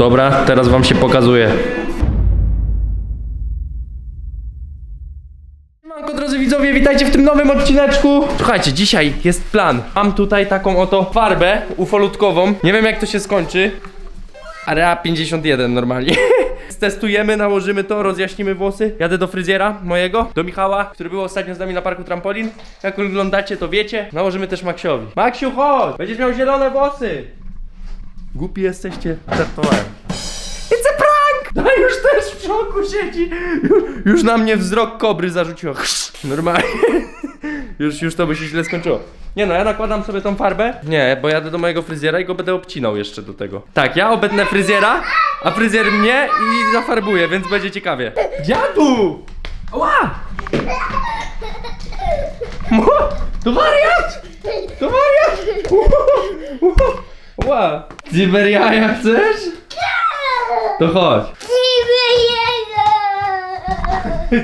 Dobra, teraz wam się pokazuje. Siemanko drodzy widzowie, witajcie w tym nowym odcineczku. Słuchajcie, dzisiaj jest plan. Mam tutaj taką oto farbę ufolutkową. Nie wiem jak to się skończy. Area 51 normalnie. Testujemy, nałożymy to, rozjaśnimy włosy. Jadę do fryzjera mojego, do Michała, który był ostatnio z nami na parku trampolin. Jak oglądacie, to wiecie. Nałożymy też Maksiowi. Maksiu, chodź! Będziesz miał zielone włosy! Głupi jesteście, żartowałem. It's a prank! No już też w szoku siedzi. Już, już na mnie wzrok kobry zarzuciło. Chrz, Normalnie. Już, już to by się źle skończyło. Nie no, ja nakładam sobie tą farbę. Nie, bo jadę do mojego fryzjera i go będę obcinał jeszcze do tego. Tak, ja obetnę fryzjera, a fryzjer mnie i zafarbuje, więc będzie ciekawie. Dziadu! Ła! Mo- To wariat! To wariat! Ła! Cyberjaja chcesz? To chodź.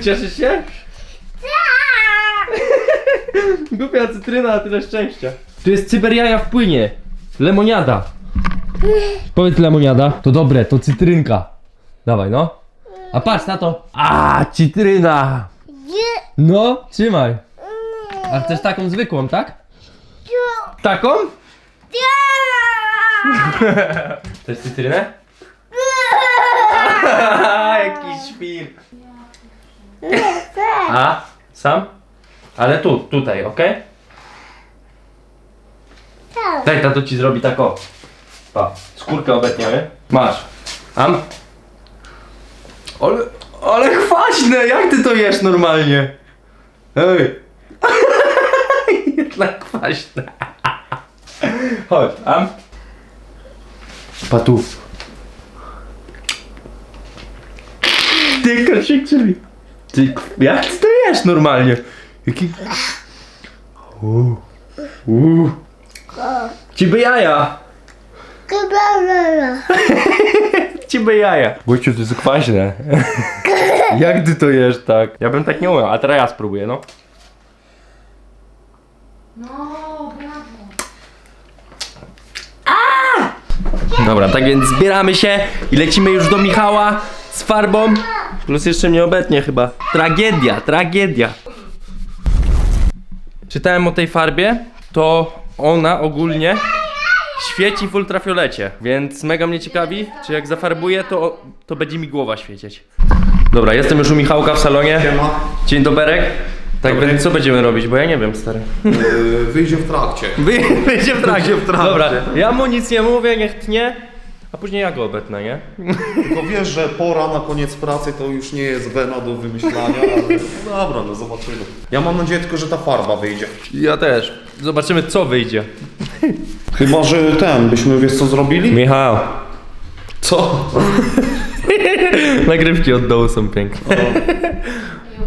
Cieszysz się? Głupia cytryna, a tyle szczęścia. Tu jest cyberjaja w płynie. Lemoniada. Powiedz lemoniada. To dobre, to cytrynka. Dawaj, no. A patrz na to. A, cytryna. No, trzymaj. A chcesz taką zwykłą, tak? Taką? Chcesz cytrynę? Jaki świr. A? Sam? Ale tu, tutaj, ok? Daj, tato ci zrobi tak o. Pa, skórkę obetniemy. Masz. Am? Ale, ale kwaśne, jak ty to jesz normalnie? Ej. Jednak kwaśne. Chodź, am? Patów. Ty, krasik czyli. Ty, jak ty to jesz normalnie? Jaki... Uuu. Uuu. Ciby jaja. Ciby jaja. Gościu, to jest kwaśne. jak ty to jesz tak? Ja bym tak nie umiał, a teraz ja spróbuję, no. No, Dobra, tak więc zbieramy się i lecimy już do Michała z farbą. Plus jeszcze mnie obetnie chyba. Tragedia, tragedia. Czytałem o tej farbie, to ona ogólnie świeci w ultrafiolecie, więc mega mnie ciekawi, czy jak zafarbuję, to, to będzie mi głowa świecieć. Dobra, jestem już u Michałka w salonie. Dzień doberek. Tak więc co będziemy robić, bo ja nie wiem, stary. Yy, wyjdzie w trakcie. Wy, wyjdzie w trakcie. Wyjdzie w trakcie. Dobra, ja mu nic nie mówię, niech tnie, a później ja go obetnę, nie? Tylko wiesz, że pora na koniec pracy to już nie jest wena do wymyślania, ale dobra, no zobaczymy. Ja mam nadzieję tylko, że ta farba wyjdzie. Ja też. Zobaczymy, co wyjdzie. Chyba, że ten, byśmy wiesz co zrobili? Michał. Co? Nagrywki od dołu są piękne.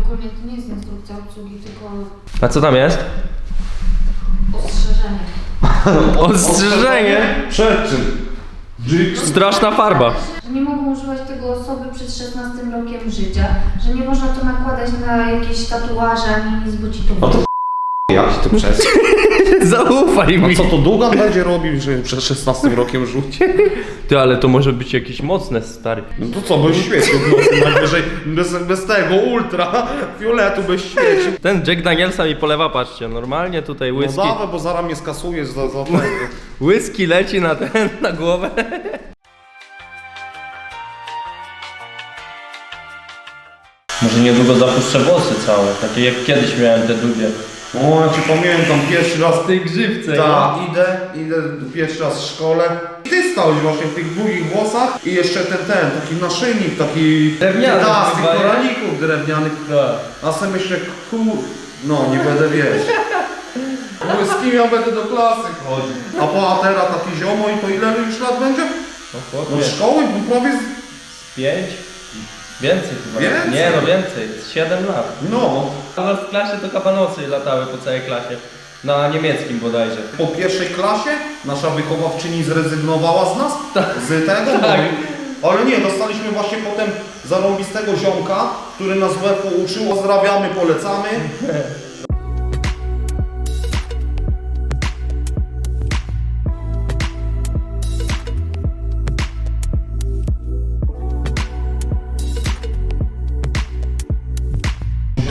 To nie jest instrukcja obsługi, tylko A co tam jest? ostrzeżenie. Ostrzeżenie. Przed czym? Straszna farba. Że nie mogą używać tego osoby przed 16 rokiem życia, że nie można to nakładać na jakieś tatuaże ani nic, bo ci to No to Jak ty przez? Zaufaj mi. Co to Dugan będzie robił, że przed 16 rokiem rzuci? Ty, ale to może być jakieś mocne, stary. No to co, byś świecił w nocy najwyżej, bez, bez tego ultra, fioletu byś świecił. Ten Jack Danielsa mi polewa, patrzcie, normalnie tutaj No whisky. dawaj, bo zaraz mnie skasujesz za, za tego. Whisky leci na ten, na głowę. Może niedługo zapuszczę włosy całe, takie jak kiedyś miałem te długie. O, ja ci pamiętam, pierwszy raz tej grzywce, Tak, idę, idę pierwszy raz w szkole. I ty stałeś właśnie w tych długich włosach i jeszcze ten, ten, taki naszyjnik, taki... Drewniany Tak, z tych chyba, koralików drewnianych. Tak. A sobie myślę, kur... No, nie będę wiedzieć. Mówię, z kim ja będę do klasy chodzić? A po atera taki ziomo i to ile już lat będzie? No No szkoły, no prawie z... Pięć? Więcej chyba. Więcej? Nie no więcej, z 7 lat. No, nas w klasie to kabanosy latały po całej klasie. Na niemieckim bodajże. po pierwszej klasie nasza wychowawczyni zrezygnowała z nas, z tego, Tak. no, ale nie, dostaliśmy właśnie potem zarąbistego ziomka, który nas WF uczył, pozdrawiamy, polecamy.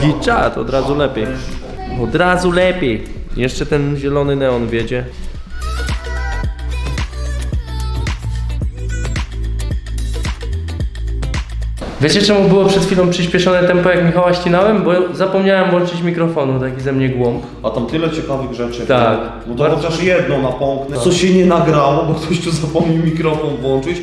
Giczat, od razu lepiej. Od razu lepiej. Jeszcze ten zielony neon wiedzie. Wiecie czemu było przed chwilą przyspieszone tempo jak Michała ścinałem? Bo zapomniałem włączyć mikrofonu, taki ze mnie głąb. A tam tyle ciekawych rzeczy. Tak. No to Bardzo- chociaż jedno napomknę. Co się nie nagrało, bo ktoś tu zapomniał mikrofon włączyć.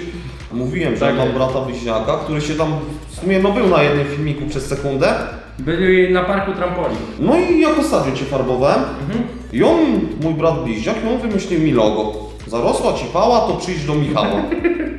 Mówiłem, że Tak mam brata bliźniaka, który się tam w sumie no, był na jednym filmiku przez sekundę. Byli na parku trampolin. No i jak ostatnio cię farbowałem. I on, mój brat bliźniak, i on wymyślił mi logo. Zarosła ci pała, to przyjdź do Michała.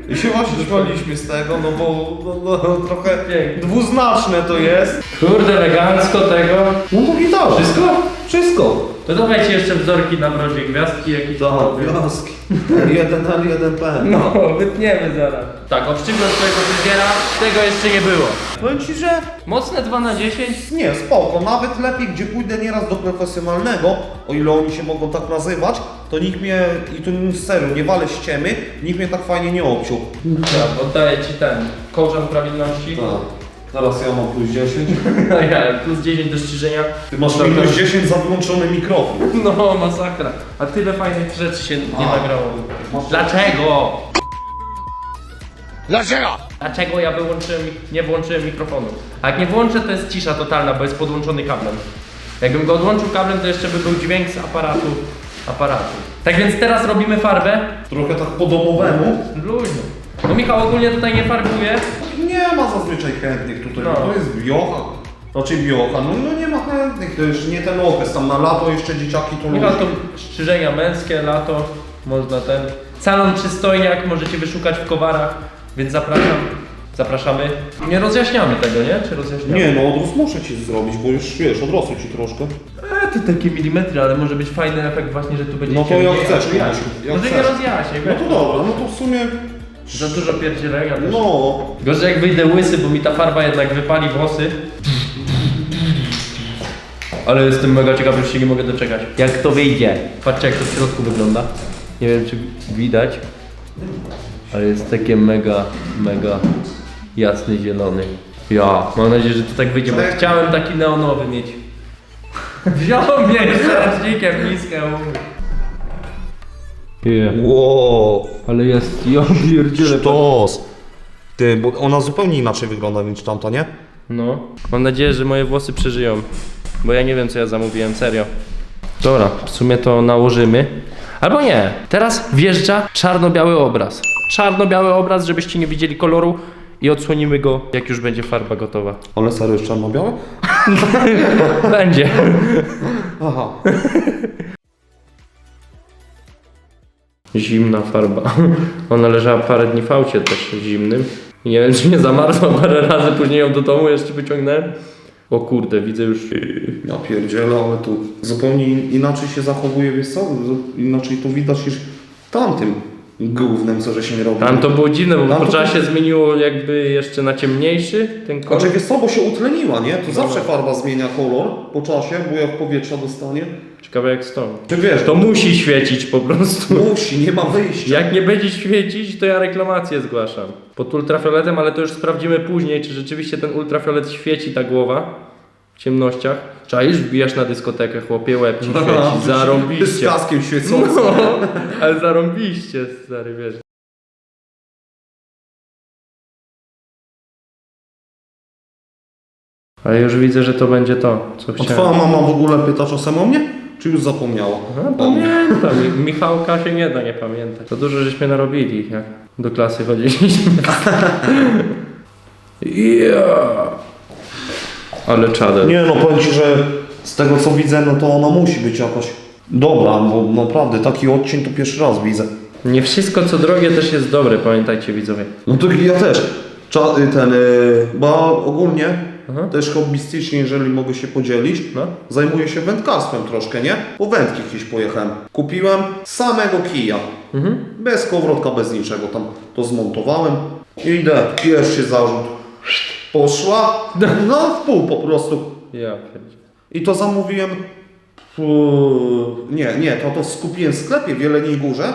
I się właśnie śmialiśmy z tego, no bo no, no, trochę Pięknie. dwuznaczne to jest. Kurde, elegancko tego. No to gitara. Wszystko? Wszystko. To dawajcie jeszcze wzorki na brodzie, gwiazdki jakieś tam. Tak, gwiazdki. L1L, 1P. No, wytniemy zaraz. Tak, obszczygłem swojego fryzjera, tego jeszcze nie było. Powiem ci, że Mocne 2 na 10. nie, spoko. Nawet lepiej, gdzie pójdę nieraz do profesjonalnego, o ile oni się mogą tak nazywać, to nikt mnie, i tu serio, nie walę ściemy, nikt mnie tak fajnie nie obciął. Ja oddaję ci ten kołczan prawilności. Tak. Teraz ja mam plus 10. A ja plus 10 do strzyżenia. Ty masz minus 10 za wyłączony mikrofon. No, masakra. A tyle fajnych rzeczy się nie A. nagrało. Dlaczego? Dlaczego? Dlaczego ja wyłączyłem, nie włączyłem mikrofonu? A jak nie włączę, to jest cisza totalna, bo jest podłączony kablem. Jakbym go odłączył kablem, to jeszcze by był dźwięk z aparatu. aparatu. Tak więc teraz robimy farbę. Trochę tak po domowemu. Luźno. No Michał ogólnie tutaj nie farbuje. Nie ma zazwyczaj chętnych tutaj, No. to jest wiocha. Znaczy wiocha, no, no nie ma chętnych, to już nie ten okres, tam na lato jeszcze dzieciaki to Michał to lubią. strzyżenia męskie, lato, można ten. Salon przystojniak możecie wyszukać w Kowarach, więc zapraszam. Zapraszamy. Nie rozjaśniamy tego, nie? Czy rozjaśniamy? Nie no, odrósł muszę ci zrobić, bo już wiesz, odrosły ci troszkę. E, to takie milimetry, ale może być fajny efekt właśnie, że tu będzie No to ciemniej, jak chcesz, a tu jaśniej. jak Może nie chcesz. rozjaśniaj, No to dobra, no to w sumie, Za dużo pierdzielenia też. no, Gorzej jak wyjdę łysy, bo mi ta farba jednak wypali włosy. Ale jestem mega ciekawy, już się nie mogę doczekać. Jak to wyjdzie? Patrzcie jak to w środku wygląda. Nie wiem czy widać. Ale jest takie mega, mega jasny zielony. Ja, mam nadzieję, że to tak wyjdzie, bo chciałem taki neonowy mieć. Wziął mnie z raźnikiem niskę Wow, Ale jest, ja pierdzielę. sztos. Ty, bo ona zupełnie inaczej wygląda niż tamta, nie? No. Mam nadzieję, że moje włosy przeżyją. Bo ja nie wiem, co ja zamówiłem, serio. Dobra, w sumie to nałożymy. Albo nie. Teraz wjeżdża czarno-biały obraz. Czarno-biały obraz, żebyście nie widzieli koloru i odsłonimy go, jak już będzie farba gotowa. Ale serio jest czarno-białe? Będzie. Aha. Zimna farba. Ona leżała parę dni w aucie też zimnym. I nie wiem, czy nie zamarzła parę razy, później ją do domu jeszcze wyciągnąłem. O kurde, widzę już... Ja pierdzielę, ale tu zupełnie in- inaczej się zachowuje, wiesz co? Inaczej to widać niż tamtym gównem, co żeśmy robili. Tam to było dziwne, bo Tam po to- czasie zmieniło jakby jeszcze na ciemniejszy ten kolor. Znaczy wiesz co, bo się utleniła, nie? To zawsze farba zmienia kolor po czasie, bo jak powietrza dostanie. Ciekawe jak stąd. Czy wiesz, To musi świecić po prostu. musi, nie ma wyjścia. Jak nie będzie świecić, to ja reklamację zgłaszam. Pod ultrafioletem, ale to już sprawdzimy później, czy rzeczywiście ten ultrafiolet świeci ta głowa w ciemnościach. Czaisz, wbijasz na dyskotekę, chłopie, łeb ci świeci. Z Zarąbiście. kaskiem świecącym. No, ale zarąbiście, stary, wiesz. Ale już widzę, że to będzie to, co A chciałem. twoja mama w ogóle pyta czasem o mnie? Czy już zapomniała? No, pamiętam. Mi- Michałka się nie da nie pamiętać. To dużo żeśmy narobili, jak do klasy chodziliśmy. Yeah. Ale czadę. Nie no, powiem Ci, że z tego co widzę, no to ona musi być jakoś dobra, bo naprawdę taki odcień to pierwszy raz widzę. Nie wszystko co drogie też jest dobre, pamiętajcie widzowie. No to ja też. Cza, y, ten, y, bo ogólnie Aha. też hobbystycznie, jeżeli mogę się podzielić, No. zajmuję się wędkarstwem troszkę, nie? Po wędki gdzieś pojechałem. Kupiłem samego kija. Mhm. Bez kołowrotka, bez niczego. Tam to zmontowałem. I idę, pierwszy zarzut. Poszła. No w pół po prostu. Ja pierdzie. I to zamówiłem. Nie, nie, to, to skupiłem w sklepie w Jeleniej Górze.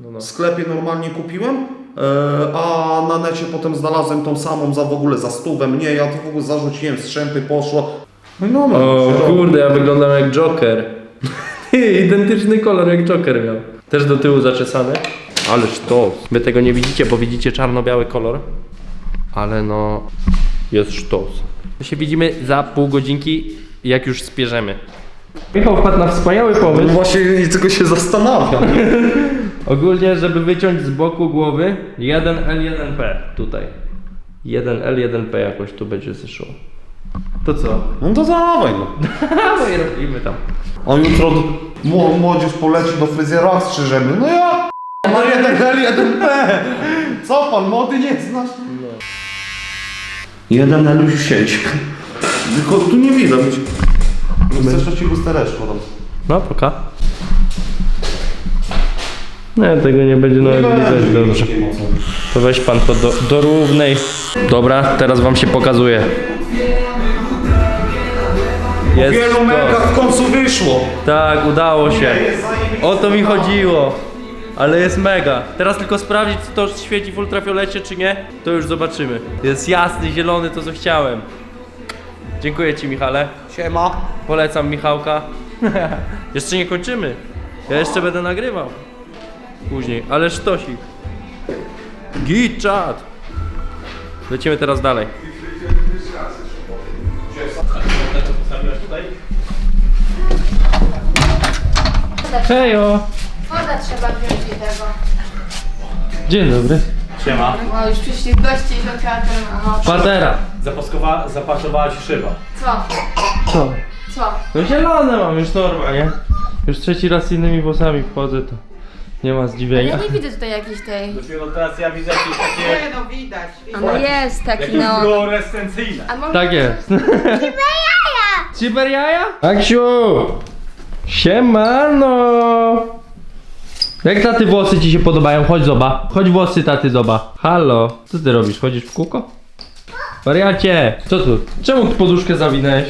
No, no. W sklepie normalnie kupiłem, e, a na necie potem znalazłem tą samą za w ogóle za stówę mnie. Ja to w ogóle zarzuciłem, strzępy poszło. No, no, O no. kurde, ja wyglądam jak Joker. Identyczny kolor jak Joker miał. Też do tyłu zaczesany. Ależ to. Wy tego nie widzicie, bo widzicie czarno-biały kolor. Ale no, jest sztos. To się widzimy za pół godzinki, jak już spierzemy. Michał wpadł na wspaniały No pomysł. właśnie tylko się zastanawiam. Ogólnie, żeby wyciąć z boku głowy 1L1P tutaj. 1L1P jakoś tu będzie zeszło. To co? No to dawaj no. No i robimy tam. A jutro do- mło- młodzież poleci do fryzjera strzyżemy. No ja na jeden L, jeden P. Co pan, młody nie znasz? Jeden L już siedzi. Tylko tu nie widać. Chcesz to ci lustereczko dam. No, poka. Nie, tego nie będzie nawet widać dobrze. To weź pan to do, do równej. Dobra, teraz wam się pokazuje. Jest Wielu to. mega w końcu wyszło. Tak, udało się. O to mi chodziło. Ale jest mega. Teraz tylko sprawdzić, czy to świeci w ultrafiolecie, czy nie. To już zobaczymy. Jest jasny, zielony, to co chciałem. Dziękuję ci, Michale. Siema. Polecam Michałka. jeszcze nie kończymy. Ja jeszcze będę nagrywał. Później, ale sztosik. Git chat. Lecimy teraz dalej. Hejo! Woda trzeba wziąć i tego. Dzień dobry. Siema. O, już przyszli goście i do teatru. Patera. Zapaskowa, zapaszowała ci szyba. Co? Co? Co? No zielone mam już normalnie. Już trzeci raz z innymi włosami wchodzę, to nie ma zdziwienia. Ja nie widzę tutaj jakiejś tej... Dopiero teraz ja widzę jakieś takie... Nie no widać, A widać. no jest taki Jakieś no. fluorescencyjne. A może... Tak jest. Ciber jaja? Aksiu! Siemano! Jak taty włosy ci się podobają? Chodź zoba. Chodź włosy taty zoba. Halo. Co ty robisz? Chodzisz w kółko? Wariacie! Co tu? Czemu tu poduszkę zawinęłeś?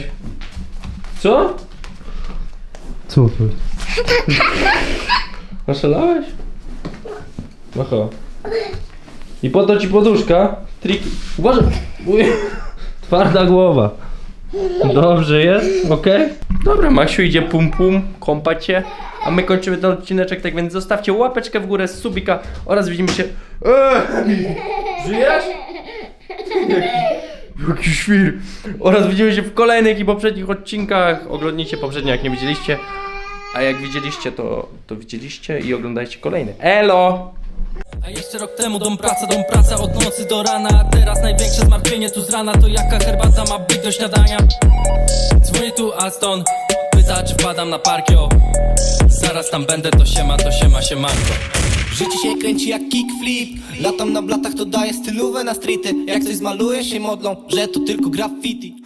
Co? Co tu? Naszalałeś? Oho. I po to ci poduszka? Triki. Uważaj! Twarda głowa. Dobrze jest? Okej? Dobra, Masiu idzie pum pum, kąpać się. A my kończymy ten odcineczek, tak więc zostawcie łapeczkę w górę z subika oraz widzimy się... Eee! Żyjesz? Jaki świr! Oraz widzimy się w kolejnych i poprzednich odcinkach. Oglądnijcie poprzednie, jak nie widzieliście. A jak widzieliście, to, to widzieliście i oglądajcie kolejne. Elo! A jeszcze rok temu dom praca, dom praca od nocy do rana. A teraz największe zmartwienie tu z rana To jaka herbata ma być do śniadania. Dzwoni tu Aston Pyta czy wpadam na parkio. Zaraz tam będę, to siema, to siema, siemanko. Życie się kręci jak kickflip. Latam na blatach, to daje stylówę na streety. Jak coś zmaluję się modlą, że to tylko graffiti